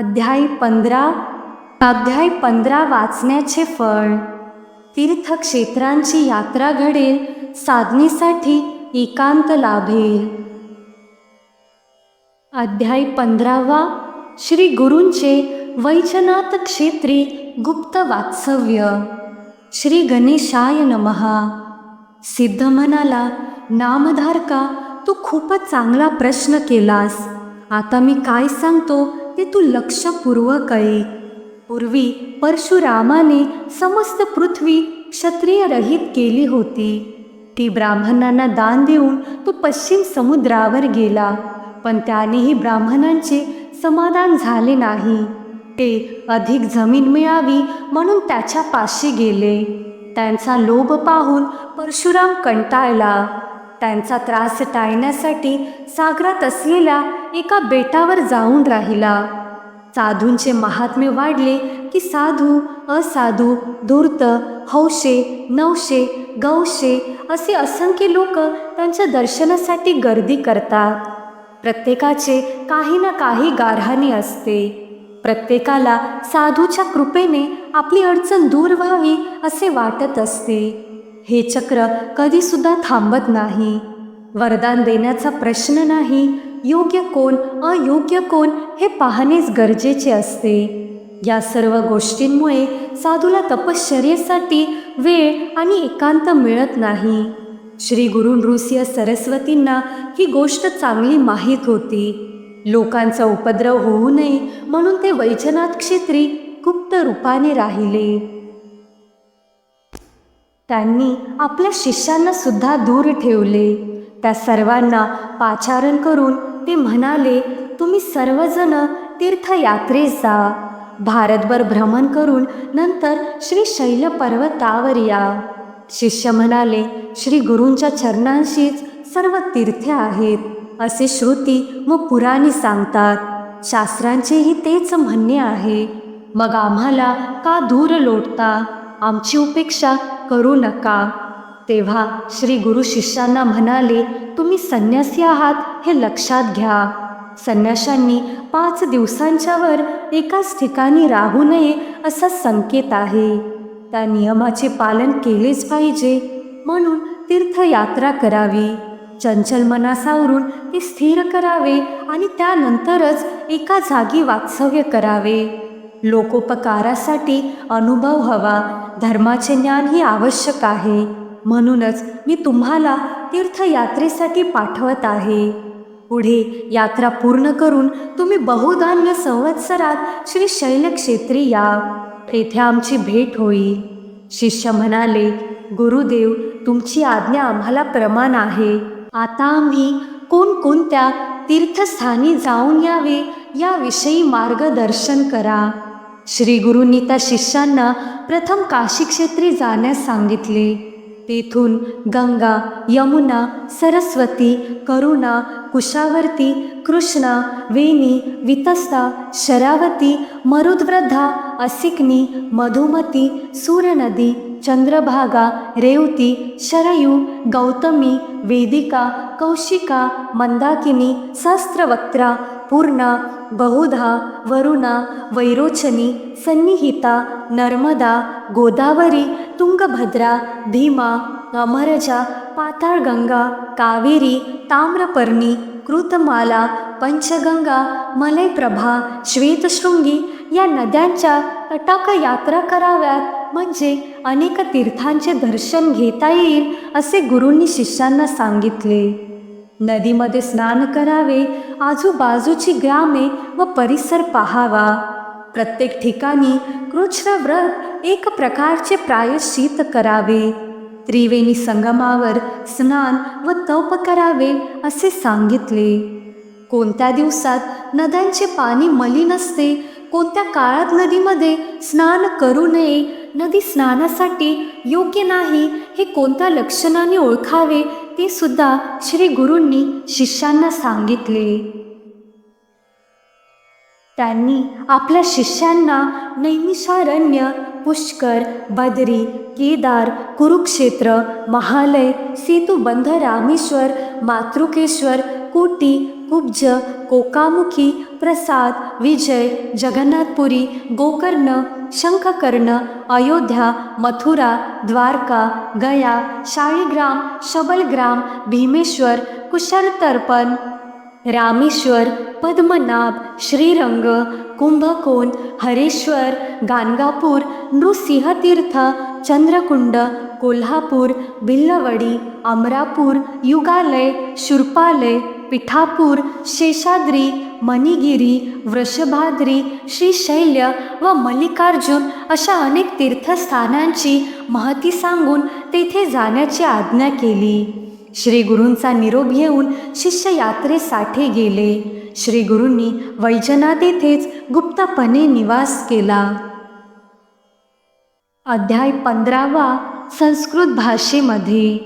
अध्याय पंधरा अध्याय पंधरा वाचण्याचे फळ. तीर्थक्षेत्रांची यात्रा घडेल साधनेसाठी एकांत लाभेल. अध्याय पंधरावा श्री गुरूंचे वैजनाथ क्षेत्री गुप्त वात्सव्य. श्री गणेशाय नमहा सिद्ध म्हणाला नामधारका तू खूपच चांगला प्रश्न केलास. आता मी काय सांगतो ते तू लक्षपूर्वक ऐक पूर्वी परशुरामाने समस्त पृथ्वी क्षत्रिय रहित केली होती. ती ब्राह्मणांना दान देऊन तो पश्चिम समुद्रावर गेला पण त्यानेही ब्राह्मणांचे समाधान झाले नाही. ते अधिक जमीन मिळावी म्हणून त्याच्या पाशी गेले. त्यांचा लोभ पाहून परशुराम कंटाळला. त्यांचा त्रास टाळण्यासाठी सागरात असलेल्या एका बेटावर जाऊन राहिला. साधूंचे महात्म्य वाढले की साधू असाधू धूर्त हौशे नवशे गौशे असे असंख्य लोक त्यांच्या दर्शनासाठी गर्दी करतात. प्रत्येकाचे काही ना काही गारहाणी असते. प्रत्येकाला साधूच्या कृपेने आपली अडचण दूर व्हावी असे वाटत असते. हे चक्र कधीसुद्धा थांबत नाही. वरदान देण्याचा प्रश्न नाही योग्य कोण अयोग्य कोण हे पाहणेच गरजेचे असते. या सर्व गोष्टींमुळे साधूला तपश्चर्येसाठी वेळ आणि एकांत मिळत नाही. श्री गुरु सरस्वतींना ही गोष्ट चांगली माहीत होती. लोकांचा उपद्रव होऊ नये म्हणून ते वैजनाथ क्षेत्री गुप्त रूपाने राहिले. त्यांनी आपल्या शिष्यांना सुद्धा दूर ठेवले. त्या सर्वांना पाचारण करून ते म्हणाले तुम्ही सर्वजण तीर्थयात्रेस जा. भारतभर भ्रमण करून नंतर श्री शैल पर्वतावर या. शिष्य म्हणाले श्री गुरूंच्या चरणांशीच सर्व तीर्थे आहेत. असे श्रुती व पुराणी सांगतात. शास्त्रांचेही तेच म्हणणे आहे. मग आम्हाला का दूर लोटता? आमची उपेक्षा करू नका. तेव्हा श्री गुरु शिष्यांना म्हणाले तुम्ही संन्यासी आहात हे लक्षात घ्या. संन्याशांनी पाच दिवसांच्या वर एकाच ठिकाणी राहू नये असा संकेत आहे. त्या नियमाचे पालन केलेच पाहिजे. म्हणून तीर्थयात्रा करावी. चंचल मनासावरून ते स्थिर करावे आणि त्यानंतरच एका जागी वास्तव्य करावे. लोकोपकारासाठी अनुभव हवा. धर्माचे ज्ञान ही आवश्यक आहे. म्हणूनच मी तुम्हाला तीर्थयात्रेसाठी पाठवत आहे. पुढे यात्रा पूर्ण करून तुम्ही बहुधान्य संवत्सरात श्री शैलक्षेत्री या. तेथे आमची भेट होईल शिष्य म्हणाले गुरुदेव तुमची आज्ञा आम्हाला प्रमाण आहे. आता आम्ही कोणकोणत्या तीर्थस्थानी जाऊन यावे याविषयी मार्गदर्शन करा. श्री गुरूंनी त्या शिष्यांना प्रथम काशी क्षेत्री जाण्यास सांगितले. तेथून गंगा यमुना सरस्वती करुणा कुशावर्ती कृष्णा वेणी वितस्ता शरावती मरुद्वृद्धा असिकनी मधुमती सूरनदी चंद्रभागा रेवती शरयू गौतमी वेदिका कौशिका मंदाकिनी सहस्त्रवक्त्रा पूर्णा बहुधा वरुणा वैरोचनी सन्निहिता नर्मदा गोदावरी तुंगभद्रा भीमा अमरजा पाताळगंगा कावेरी ताम्रपर्णी कृतमाला पंचगंगा मलयप्रभा श्वेतशृंगी या नद्यांच्या तटाक यात्रा कराव्यात. म्हणजे अनेक तीर्थांचे दर्शन घेता येईल असे गुरूंनी शिष्यांना सांगितले. नदीमध्ये स्नान करावे आजूबाजूची ग्रामे व परिसर पाहावा. प्रत्येक ठिकाणी कृष्ण व्रत एक प्रकारचे प्रायश्चित करावे. त्रिवेणी संगमावर स्नान व तप करावे असे सांगितले. कोणत्या दिवसात नद्यांचे पाणी मलिन असते कोणत्या काळात नदीमध्ये स्नान करू नये नदी स्नानासाठी योग्य नाही हे कोणत्या लक्षणाने ओळखावे ते सुद्धा श्री गुरूंनी शिष्यांना सांगितले. त्यांनी आपल्या शिष्यांना नैमिषारण्य पुष्कर बद्री केदार कुरुक्षेत्र महालय सेतुबंध रामेश्वर मातृकेश्वर कोटी कुब्ज कोकामुखी प्रसाद विजय जगन्नाथपुरी गोकर्ण शंखकर्ण अयोध्या मथुरा द्वारका गया शाळीग्राम शबलग्राम भीमेश्वर कुशलतर्पण रामेश्वर पद्मनाभ श्रीरंग कुंभकोण हरेश्वर गाणगापूर नृसिंहतीर्थ चंद्रकुंड कोल्हापूर बिल्लवडी अमरापूर युगालय शुर्पालय पिठापूर शेषाद्री मणिगिरी वृषभाद्री श्रीशैल्य व मल्लिकार्जुन अशा अनेक तीर्थस्थानांची महती सांगून तेथे जाण्याची आज्ञा केली. श्री गुरूंचा निरोप घेऊन शिष्य यात्रेसाठी गेले. श्री गुरूंनी वैजनाथ येथेच गुप्तपणे निवास केला. अध्याय पंधरावा संस्कृत भाषेमध्ये.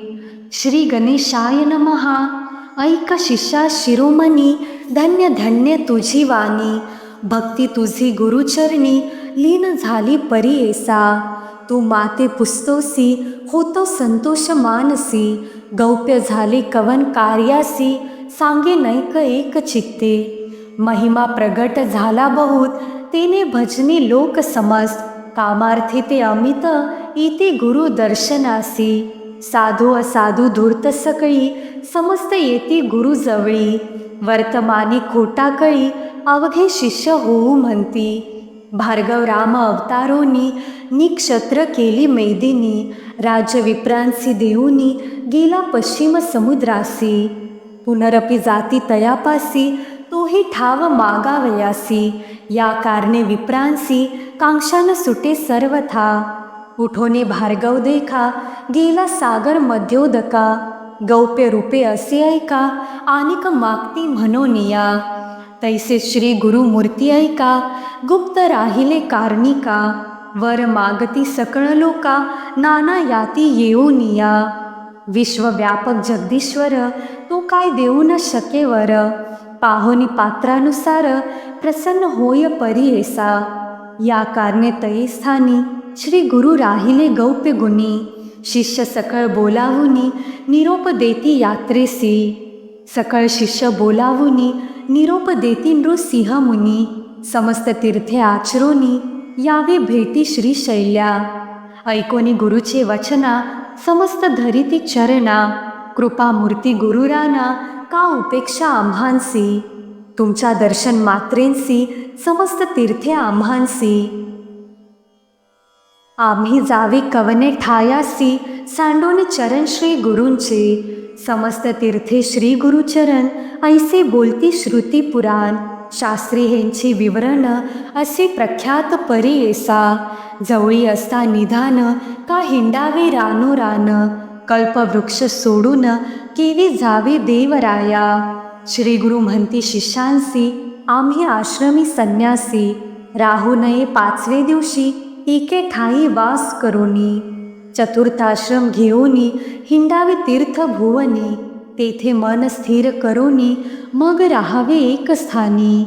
श्री गणेशाय नमहा ऐक शिष्या शिरोमणी धन्य धन्य तुझी वाणी भक्ती तुझी गुरुचरणी लीन झाली परी एसा तू माते पुस्तोसी होतो संतोष मानसी गौप्य झाले कवन कार्यासी सांगे नैक एक चित्ते. महिमा प्रगट झाला बहुत तेने भजने लोक समस्त कामार्थी ते अमित इति गुरु दर्शनासी. साधू असाधू धूर्त सकळी समस्त येते गुरु जवळी वर्तमानी खोटा कळी अवघे शिष्य होऊ म्हणती. भार्गव राम अवतारोनी निक्षत्र केली मैदिनी राजविप्रांसी देऊनी गेला पश्चिम समुद्रासी. पुनरपी जाती तयापासी तोही ठाव मागावयासी. या कारणे विप्रांसी कांक्षान सुटे सर्वथा. उठोने भार्गव देखा गेला सागर मध्योदका गौप्य रूपे असे ऐका आनिक मागती म्हणोनिया तैसे श्री गुरु मूर्ती ऐका गुप्त राहिले कार्णिका वर मागती सकळ लोका नाना याती येऊनिया विश्वव्यापक जगदीश्वर तो काय देऊ न शकेवर पाहोनी पात्रानुसार प्रसन्न होय परी या कारणे तयी स्थानी श्री गुरु राहिले गौप्य गुणी शिष्य सकळ बोलावुनी निरोप देती यात्रेसी सकळ शिष्य बोलावुनी निरोप देती नृसिंह मुनी. समस्त तीर्थे आचरोनी यावे भेटी श्रीशैल्या ऐकोनी गुरुचे वचना समस्त धरिती चरणा. कृपा मूर्ती गुरुराना का उपेक्षा आम्हांसी? तुमच्या दर्शन मात्रेंसी समस्त तीर्थे आम्हांसी. आम्ही जावे कवने ठायासी सांडून चरण श्री गुरूंचे. समस्त तीर्थे श्री गुरुचरण ऐसे बोलती श्रुती पुराण. शास्त्री ह्यांची विवरण असे प्रख्यात परी येसा जवळी असता निधान का हिंडावे रानो रान. कल्पवृक्ष सोडून केवी जावे देवराया. श्री गुरु म्हणती शिष्यांसी आम्ही आश्रमी संन्यासी. राहू नये पाचवे दिवशी एके ठाई वास करोनी. चतुर्थाश्रम घेऊनी हिंडावे तीर्थ भुवनी. तेथे मन स्थिर करोनी मग राहावे एक स्थानी.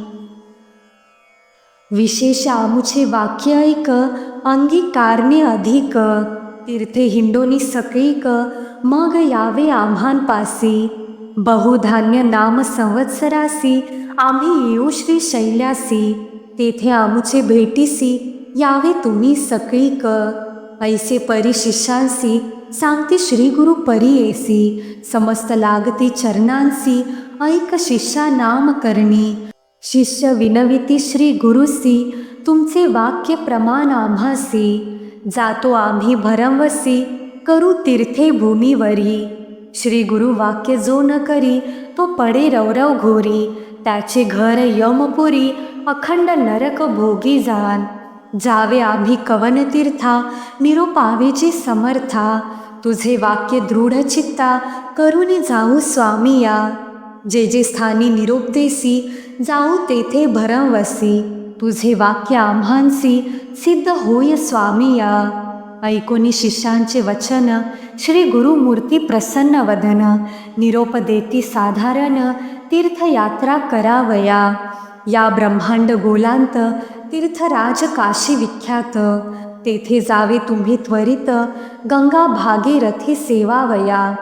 विशेष आमुचे वाक्य ऐक अंगीकारणे अधिक. तीर्थे हिंडोनी सकैक मग यावे आम्हांपासी बहुधान्य नाम संवत्सरासी आम्ही येऊ श्री शैल्यासी तेथे आमुचे भेटीसी यावे तुम्ही सकळी क ऐसे परी शिष्यांसी सांगते श्री गुरु परी येसी. समस्त लागती चरणांसी ऐक शिष्या नाम करणी. शिष्य विनविती श्री गुरुसी तुमचे वाक्य प्रमाण आम्हासी जातो आम्ही भरमवसी करू तीर्थे भूमीवरी. श्री गुरु वाक्य जो न करी तो पडे रवरव घोरी. त्याचे घर यमपुरी अखंड नरक भोगी जाण जावे आम्ही कवन तीर्था निरोपावेची समर्था. तुझे वाक्य दृढ चित्ता जाऊ स्वामी या. जे जे स्थानी निरोप देसी जाऊ तेथे भरमवसी. तुझे वाक्य आम्हांसी सिद्ध होय स्वामी या. ऐकोनी शिष्यांचे वचन श्री गुरुमूर्ती प्रसन्न वदन. निरोप देती साधारण तीर्थयात्रा करावया. या ब्रह्मांड गोलांत तीर्थराज काशी विख्यात. तेथे जावे तुम्ही त्वरित. गंगा भागीरथी सेवावया.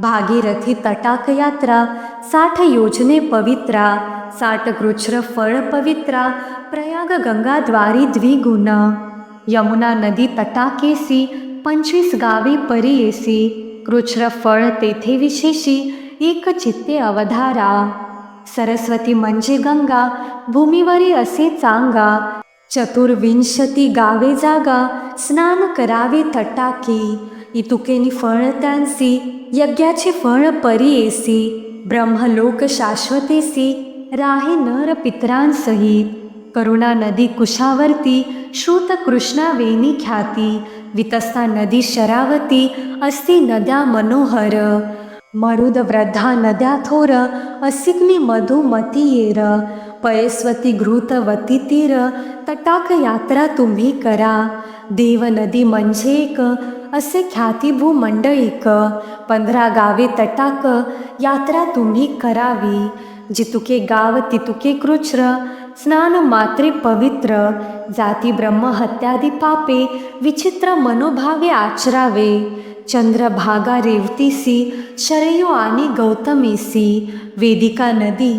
भागीरथी तटाक यात्रा. साठ योजने पवित्रा. साठ कृच्छ्र फळ पवित्रा. प्रयाग गंगाद्वारी द्विगुण. यमुना नदी तटाकेसी. पंचवीस गावे परियेसी. कृच्छ्र फळ तेथे विशेषी. एक चित्ते अवधारा. सरस्वती म्हणजे गंगा भूमीवरी असे चांगा. चतुर्विंशती गावे जागा स्नान करावे तटाकी. इतुकेनी फळ त्यांसी यज्ञाचे फळ परियेसी ब्रह्मलोक शाश्वतेसी राहे नर पितरांसहित करुणा नदी कुशावर्ती श्रुत कृष्णा वेणी ख्याती. वितस्ता नदी शरावती अस्ति नद्या मनोहर. मरुद वृद्धा नद्या थोर असिग्नी मधुमती येर पयस्वती घृतवती तीर तटाक यात्रा तुम्ही करा. देव नदी म्हणजे एक असे ख्यातीभू मंडळीक पंधरा गावे तटाक यात्रा तुम्ही करावी. जितुके गाव तितुके कृच्र स्नान मात्रे पवित्र जाती ब्रह्महत्यादी पापे विचित्र मनोभावे आचरावे. चंद्रभागा रेवतीसी शरयू आणि गौतमीसी वेदिका नदी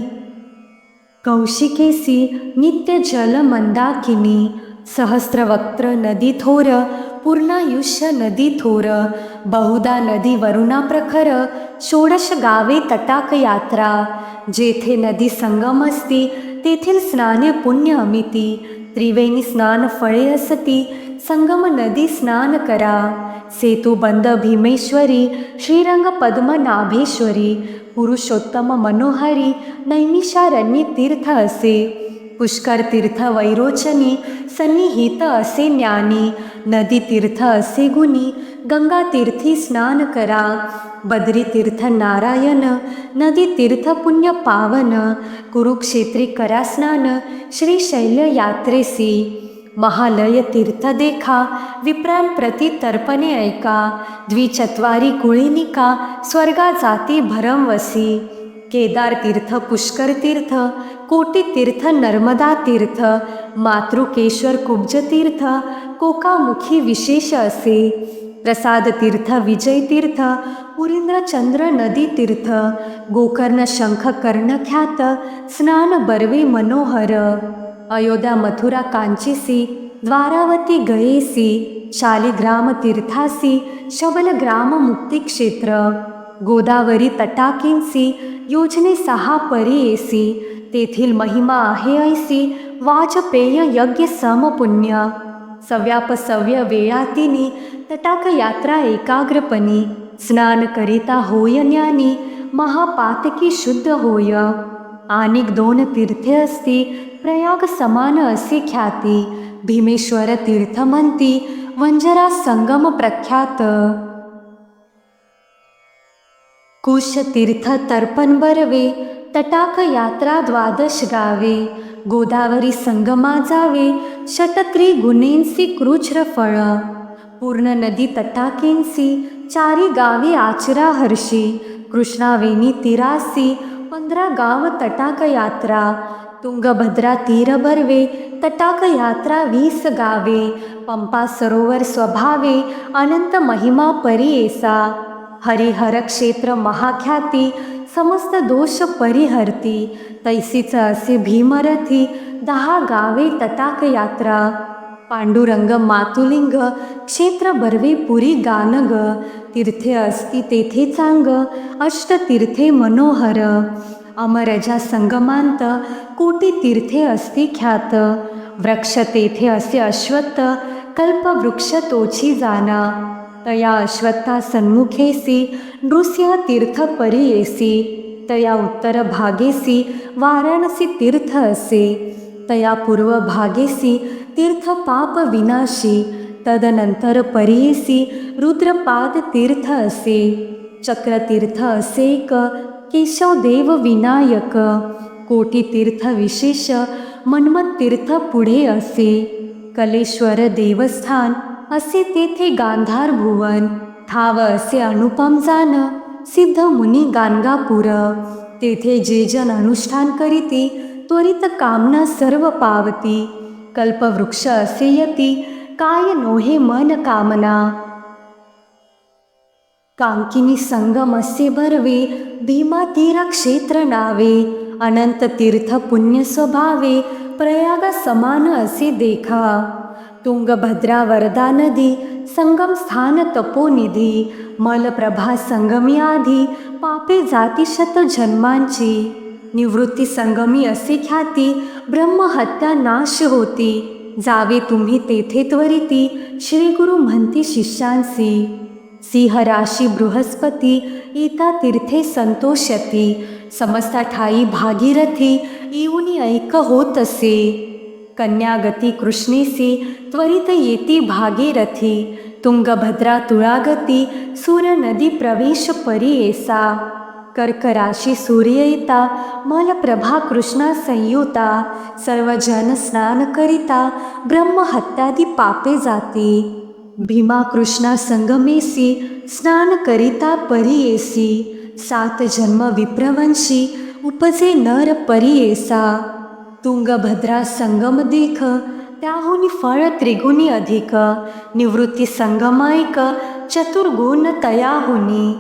कौशिकेसी नित्य जल मंदाकिनी सहस्रवक्त्र नदी थोर पूर्णायुष्य नदी थोर बहुदा नदी वरुणा प्रखर षोडश गावे तटाक यात्रा जेथे नदी संगम असती तेथील स्नाने पुण्य अमिती त्रिवेणी स्नान फळे असती संगम नदी स्नान करा सेतू बंद भीमेश्वरी श्रीरंग पद्मनाभेश्वरी पुरुषोत्तम मनोहरी नैमिषारण्य तीर्थ असे पुष्कर तीर्थ वैरोचनी सन्निहित असे ज्ञानी नदी तीर्थ असे गुणी गंगा तीर्थी स्नान करा बद्री तीर्थ नारायण नदी तीर्थ पुण्य पावन कुरुक्षेत्री करा स्नान श्रीशैल्य यात्रेसी महालय तीर्थ देखा विप्रां प्रति तर्पणे ऐका द्विचत्वारी कुळिनिका स्वर्गा जाती भरमवसी केदार तीर्थ पुष्कर तीर्थ कोटी तीर्थ नर्मदा तीर्थ मातृकेश्वर कुब्ज तीर्थ कोकामुखी विशेष असे. प्रसाद तीर्थ विजय तीर्थ पुरींद्रचंद्र नदी तीर्थ गोकर्ण शंख कर्ण ख्यात स्नान बर्वे मनोहर अयोध्या मथुरा कांचीसी द्वारावती गयेसी शालिग्राम तीर्थासी शबलग्राम मुक्तिक्षेत्र. गोदावरी तटाकींसी योजने सहा परियेसी तेथील महिमा आहे ऐसी वाजपेय यज्ञ समपुण्य. सव्यापसव्य वेळातिनी तटाक यात्रा एकाग्रपणी स्नान करिता होय ज्ञानी महापातकी शुद्ध होय. आणिक दोन तीर्थे असती प्रयाग समान असे ख्याती भीमेश्वर तीर्थ म्हणती वंजरा संगम प्रख्यात. कुश तीर्थ तर्पण बरवे तटाक यात्रा द्वादश गावे गोदावरी संगमा जावे शतत्री गुणेंसी कृच्छ्र फळ पूर्ण नदी तटाकेंसी चारी गावे आचरा हर्षी कृष्णावेणी तिरासी पंधरा गाव तटाक यात्रा तुंगभद्रा तीर बर्वे तटाक यात्रा वीस गावे पंपा सरोवर स्वभावे अनंत महिमा परियेसा हरिहर क्षेत्र महाख्याती समस्त दोष परिहरती तैसीच असे भीमरथी दहा गावे तटाक यात्रा पांडुरंग मातुलिंग क्षेत्र बर्वे पुरी गानग तीर्थे असती तेथे चांग अष्टतीर्थे मनोहर अमरजा संगमांत कोटी तीर्थे असती ख्यात वृक्ष तेथे असे अश्वत्थ कल्पवृक्ष तोची जाना। तया अश्वत्था सन्मुखेसी नृस्य तीर्थपरियेसी तया उत्तर भागेसी वाराणसी तीर्थ असे. तया पूर्व भागेसी तीर्थ पाप विनाशी तदनंतर परियेसी रुद्रपाद तीर्थ असे. चक्रतीर्थ असेक एक केशवदेव विनायक. कोटी तीर्थ विशेष मन्मतीर्थ पुढे असे. कलेश्वर देवस्थान असे तेथे गांधार भुवन थाव असे अनुपम जान सिद्ध मुनी गाणगापूर तेथे जे जन अनुष्ठान करीती त्वरित कामना सर्व पावती. कल्पवृक्ष असे यती काय नोहे मन कामना. कांकिनी संगम असे भरवे भीमा क्षेत्र नावे. अनंत तीर्थ पुण्य स्वभावे प्रयाग समान असे देखा. तुंगभद्रा वरदा नदी संगम स्थान तपोनिधी मलप्रभा संगमी आधी पापे जाती शत जन्मांची। निवृत्ती संगमी असे ख्याती ब्रह्महत्या नाश होती। जावे तुम्ही तेथे त्वरिती श्री गुरु म्हणती शिष्यांसी। सिंहराशी बृहस्पती इता तीर्थे संतोषती। समस्ता ठाई भागीरथी येऊनी ऐक होत असे। कन्यागती कृष्णेसी त्वरित येती भागीरथी तुंगभद्रा तुळागती सूर नदी प्रवेश परी कर्कराशी सूर्य येता मलप्रभा कृष्णा संयुता सर्वजन स्नान करिता ब्रह्महत्यादी पापे जाती। भीमा कृष्णा संगमेसी स्नान करिता परी सात जन्म विप्रवंशी उपजे नर परीयेसा। तुंगभद्रा संगम देख त्याहून फळ त्रिगुणी अधिक. निवृत्ती संगमायक चतुर्गुण तयाहुनी.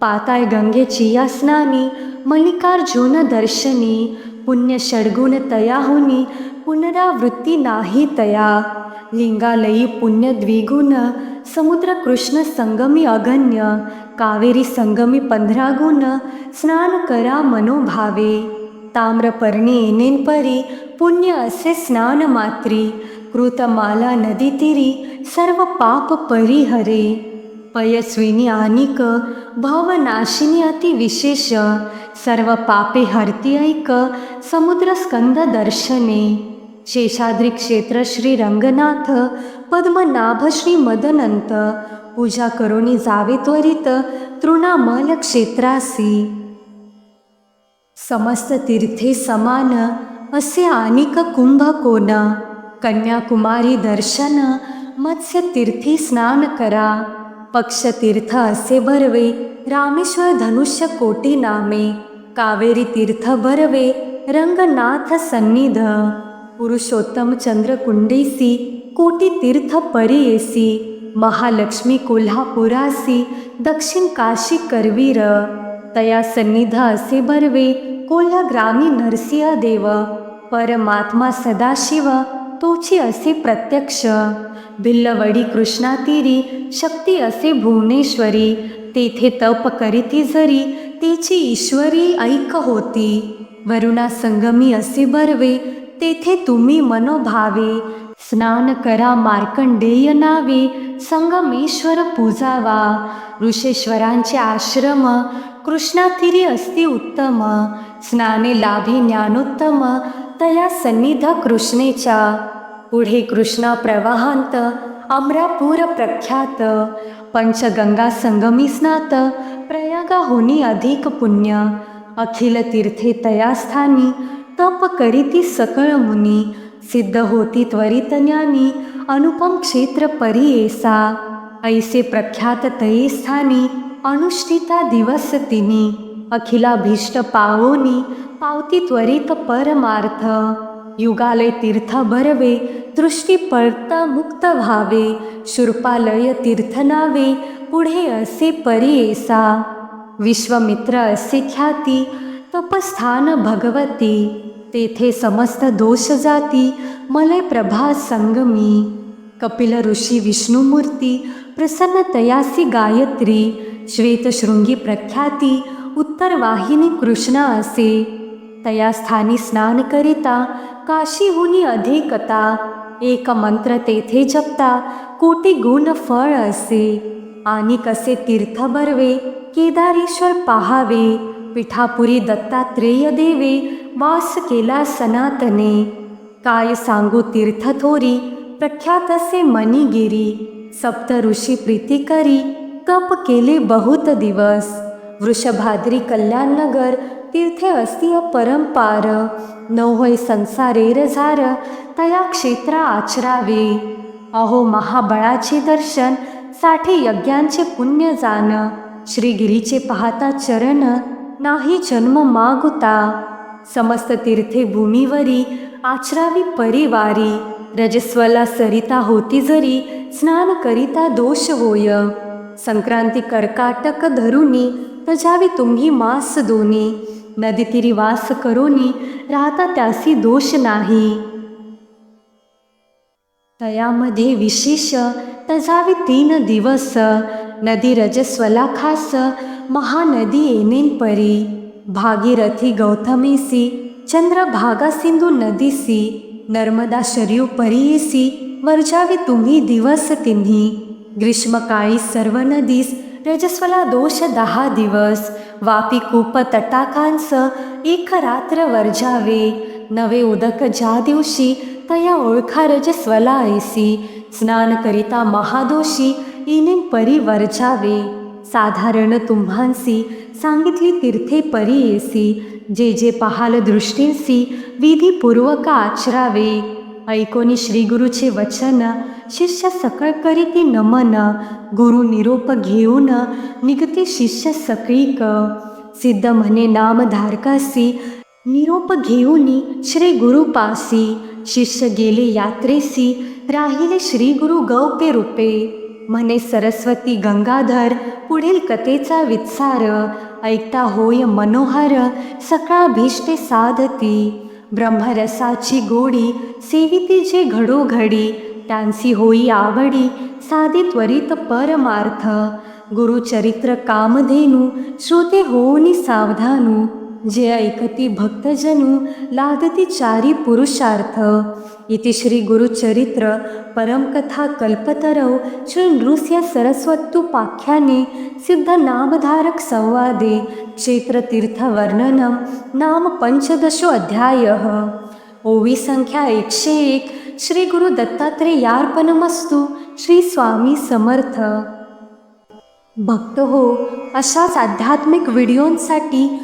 पाताय गंगेची या स्नानी मल्लिकार्जुन दर्शनी. पुण्य षडगुण तयाहुनी पुनरावृत्ती नाही तया. लिंगालयी पुण्य द्विगुण समुद्र कृष्ण संगमी अगण्य. कावेरी संगमी पंधरा गुण स्नान करा मनोभावे. ताम्रपर्णी येनेन पुण्य असे स्नान मात्री कृतमाला नदी तिरी सर्व पाप परिहरे. पयस्विनी आनिक भवनाशिनी अति विशेष सर्व पापे हरती ऐक समुद्र स्कंद दर्शने. शेषाद्री क्षेत्र श्री रंगनाथ पद्मनाभ श्री मदनंत पूजा करोनी जावे त्वरित तृणामल क्षेत्रासी. समस्त तीर्थे समान असे आनिक कुंभकोण. कन्याकुमारी दर्शन मत्स्य तीर्थी स्नान करा. पक्षतीर्थ असे भरवे रामेश्वर धनुष्य कोटी नामे. कावेरी तीर्थ भरवे रंगनाथ सन्निध. पुरुषोत्तम चंद्रकुंडेसी कोटी तीर्थ परियेसी. महालक्ष्मी कोल्हापुरासी दक्षिण काशी करवीर. तया सन्निध असे बर्वे कोल्हा ग्रामी नरसिंह देव. परमात्मा सदाशिव तोची असे प्रत्यक्ष. भिल्लवडी कृष्णातीरी शक्ती असे भुवनेश्वरी. तेथे तप करीती जरी तेची ईश्वरी ऐक होती. वरुणा संगमी असे बर्वे तेथे तुम्ही मनोभावे. स्नान करा मार्कंडेय नावे संगमेश्वर पूजावा. ऋषेश्वरांचे आश्रम कृष्णातिरी अस्ति उत्तम स्नाने लाभे ज्ञानोत्तम तया सन्निध कृष्णेच्या पुढे कृष्णा प्रवाहांत अमरापूर प्रख्यात पंचगंगा संगमी स्नात प्रयागा होनी अधिक पुण्य अखिल तीर्थे तया स्थानी तप करीती सकळ मुनी सिद्ध होती त्वरित ज्ञानी अनुपम क्षेत्र परियेसा ऐसे प्रख्यात तये स्थानी अनुष्ठिता दिवस तिनी अखिलाभीष्ट पावोनी पावती त्वरित परमार्थ। युगालय तीर्थ भरवे दृष्टी पळता मुक्त व्हावे शूर्पालय तीर्थ नावे पुढे असे परियेसा। विश्वमित्र असे ख्याती तपस्थान भगवती। तेथे समस्त दोष जाती मलय प्रभा संगमी। कपिल ऋषी विष्णुमूर्ती प्रसन्न तयासी गायत्री। श्वेतशृंगी प्रख्याती उत्तरवाहिनी कृष्णा असे। तया स्थानी स्नान करिता काशीहुनी अधिकता। एक मंत्र तेथे जपता कोटी गुण फळ असे। आणि कसे तीर्थ बरवे केदारेश्वर पहावे। पिठापुरी दत्तात्रेय देवे वास केला सनातने। काय सांगू तीर्थ थोरी प्रख्यात असे मणिगिरी। सप्त ऋषी प्रीती करी कप केले बहुत दिवस. वृषभाद्री कल्याणनगर तीर्थे अस्ति परंपार. नवय संसारेर झार तया क्षेत्रा आचरावे. अहो महाबळाचे दर्शनसाठी यज्ञांचे पुण्य जाण श्रीगिरीचे पाहता चरण नाही जन्म मागुता. समस्त तीर्थे भूमीवरी आचरावी परिवारी. रजस्वला सरिता होती जरी स्नान करिता दोष होय. संक्रांती कर्काटक धरुनी तजावी तुम्ही मास दोनी नदीतिरी वास करोनी राहता त्यासी दोष नाही. तयामध्ये विशेष तजावी तीन दिवस नदी रजस्वला खास महानदी येनेन परी भागीरथी गौतमीसी चंद्रभागा सिंधू नदीसी नर्मदा शरीव परीसी वर्जावी तुम्ही दिवस तिन्ही. ग्रीष्मकाळी सर्व नदीस रजस्वला दोष दहा दिवस. वापी कूप तटाकांस एक रात्र वर्जावे. नवे उदक ज्या दिवशी तया ओळखा रजस्वला ऐसी. स्नान करिता महादोषी इने परी वर्जावे. साधारण तुम्हांसी सांगितली तीर्थे परी येसी. जे जे पहाल दृष्टींसी विधीपूर्वक आचरावे. ऐकोनी श्री गुरुचे वचन शिष्य सकळ करीती नमन गुरु निरोप घेऊन निगते शिष्य सकळीक सिद्ध म्हणे नामधारकासी निरोप घेऊनी श्री गुरुपासी शिष्य गेले यात्रेसी राहिले श्री गुरु गौपे रूपे. म्हणे सरस्वती गंगाधर पुढील कथेचा विचार ऐकता होय मनोहर सकाळ भीष्टे साधती. ब्रह्मरसाची गोडी सेविती जे घडोघडी त्यांची होई आवडी साधे त्वरित परमार्थ गुरुचरित्र कामधेनू श्रोते होऊनी सावधानू जे ऐकती भक्तजनू लागती चारी पुरुषार्थ. इति श्री गुरुचरित्र परमकथा कल्पतरौ श्री नृस्य सरस्वत्तुपाख्याने सिद्ध नामधारक संवादे क्षेत्रतीर्थवर्णनं नाम पंचदशो अध्यायः. ओवी संख्या एकशे एक श्री गुरु दत्तात्रेयार्पणमस्तु श्री स्वामी समर्थ. भक्त हो अशाच आध्यात्मिक व्हिडिओंसाठी